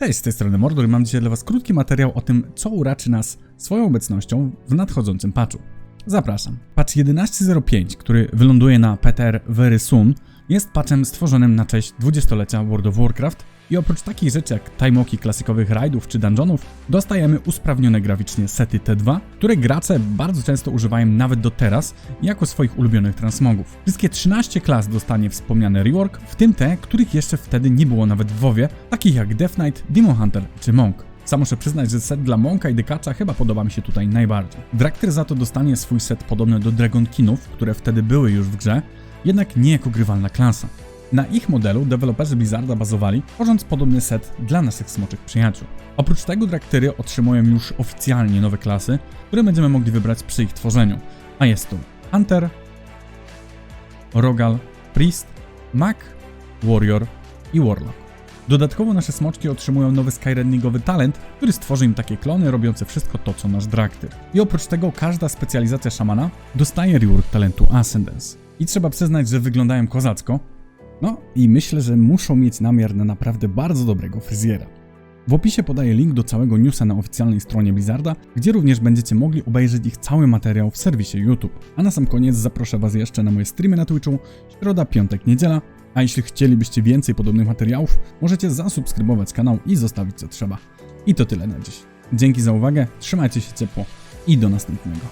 Cześć, z tej strony Mordor i mam dzisiaj dla Was krótki materiał o tym, co uraczy nas swoją obecnością w nadchodzącym patchu. Zapraszam. Patch 11.05, który wyląduje na PTR very soon, jest patchem stworzonym na cześć 20-lecia World of Warcraft i oprócz takich rzeczy jak timeoki klasykowych raidów czy dungeonów, dostajemy usprawnione graficznie sety T2, które gracze bardzo często używają nawet do teraz jako swoich ulubionych transmogów. Wszystkie 13 klas dostanie wspomniany rework, w tym te, których jeszcze wtedy nie było nawet w WoWie, takich jak Death Knight, Demon Hunter czy Monk. Sam muszę przyznać, że set dla Monka i Dekacza chyba podoba mi się tutaj najbardziej. Draktyr za to dostanie swój set podobny do Dragonkinów, które wtedy były już w grze, jednak nie jako grywalna klasa. Na ich modelu deweloperzy Blizzarda bazowali, tworząc podobny set dla naszych smoczych przyjaciół. Oprócz tego Draktyry otrzymują już oficjalnie nowe klasy, które będziemy mogli wybrać przy ich tworzeniu. A jest to Hunter, Rogal, Priest, Mag, Warrior i Warlock. Dodatkowo nasze smoczki otrzymują nowy skyrendingowy talent, który stworzy im takie klony robiące wszystko to, co nasz Draktyr. I oprócz tego każda specjalizacja szamana dostaje rework talentu Ascendance. I trzeba przyznać, że wyglądają kozacko. No i myślę, że muszą mieć namiar na naprawdę bardzo dobrego fryzjera. W opisie podaję link do całego newsa na oficjalnej stronie Blizzarda, gdzie również będziecie mogli obejrzeć ich cały materiał w serwisie YouTube. A na sam koniec zaproszę Was jeszcze na moje streamy na Twitchu, środa, piątek, niedziela, a jeśli chcielibyście więcej podobnych materiałów, możecie zasubskrybować kanał i zostawić co trzeba. I to tyle na dziś. Dzięki za uwagę, trzymajcie się ciepło i do następnego.